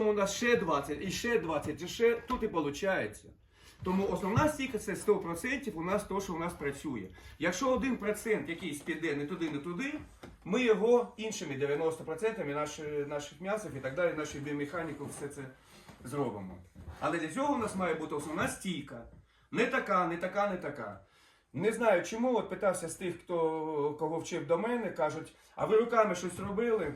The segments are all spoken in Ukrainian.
у нас ще 20, і ще 20, і ще тут і виходить. Тому основна стійка це 100% у нас то, що у нас працює. Якщо 1% якийсь піде не туди, не туди, ми його іншими 90% наші, наших м'ясів і так далі, наших біомеханіків все це зробимо. Але для цього у нас має бути основна стійка. Не така, не така, не така. Не знаю чому, от питався з тих, хто кого вчив до мене, кажуть, а ви руками щось робили?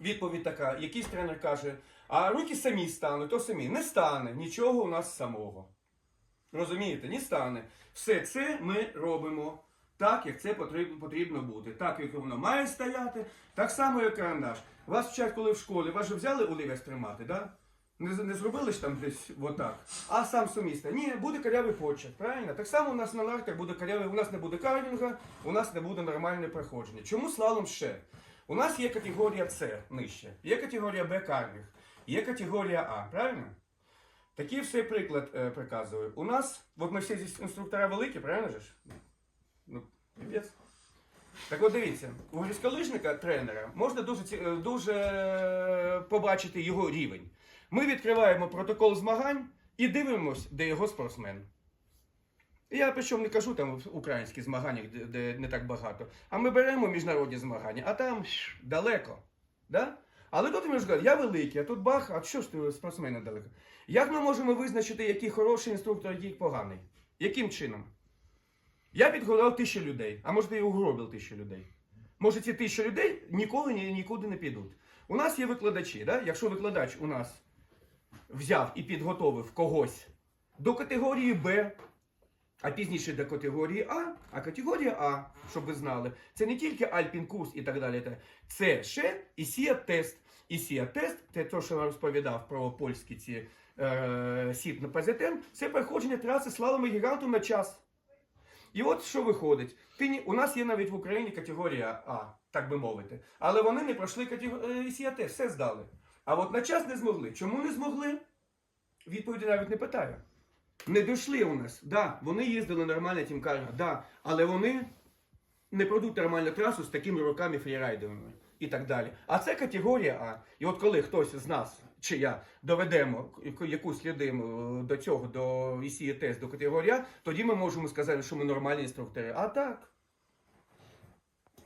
Відповідь така: якийсь тренер каже, а руки самі стануть, то самі. Не стане нічого у нас самого. Розумієте, не стане. Все це ми робимо так, як це потрібно, бути. Так, як воно має стояти, так само, як карандаш. Вас вчать, коли в школі, вас же взяли олівець тримати, да? Не, не зробили ж там десь отак, а сам суміста. Ні, буде карявий почерк, правильно? Так само у нас на нарках буде карявий, у нас не буде кардінга, у нас не буде нормальне проходження. Чому слалом ще? У нас є категорія С нижче, є категорія Б кардінг, є категорія А, правильно? Такий все приклад е, приказую. У нас, от ми всі зі інструктора великі, правильно ж? Ну, піпець. Так от дивіться, у гірськолижника тренера можна дуже, е, дуже побачити його рівень. Ми відкриваємо протокол змагань і дивимось, де його спортсмен. Я причому не кажу там в українських змаганнях, де, де не так багато. А ми беремо міжнародні змагання, а там далеко. Да? Але тут ми ж я великий, а тут бах, а що ж ти спортсмени далеко? Як ми можемо визначити, який хороший інструктор, який поганий? Яким чином? Я підготував тисячу людей, а може, я угробив тисячу людей. Може, ці тисячі людей ніколи ні, нікуди не підуть. У нас є викладачі, да? якщо викладач у нас взяв і підготовив когось до категорії Б, а пізніше до категорії А, а категорія А, щоб ви знали, це не тільки Альпін курс і так далі. Це ще і сія тест. І сія тест, це те, що я розповідав про польські ці е, сіт на ПЗТН, це проходження траси слалом і гігантом на час. І от що виходить. Ти у нас є навіть в Україні категорія А, так би мовити. Але вони не пройшли категорію сія тест, все здали. А от на час не змогли. Чому не змогли? Відповіді навіть не питаю. Не дійшли у нас. Да, вони їздили нормально тімкарно, да, але вони не пройдуть нормальну трасу з такими руками фрірайдерами і так далі. А це категорія А. І от коли хтось з нас чи я доведемо яку- якусь людину до цього, до ІСІ тест до категорії А, тоді ми можемо сказати, що ми нормальні інструктори. А так.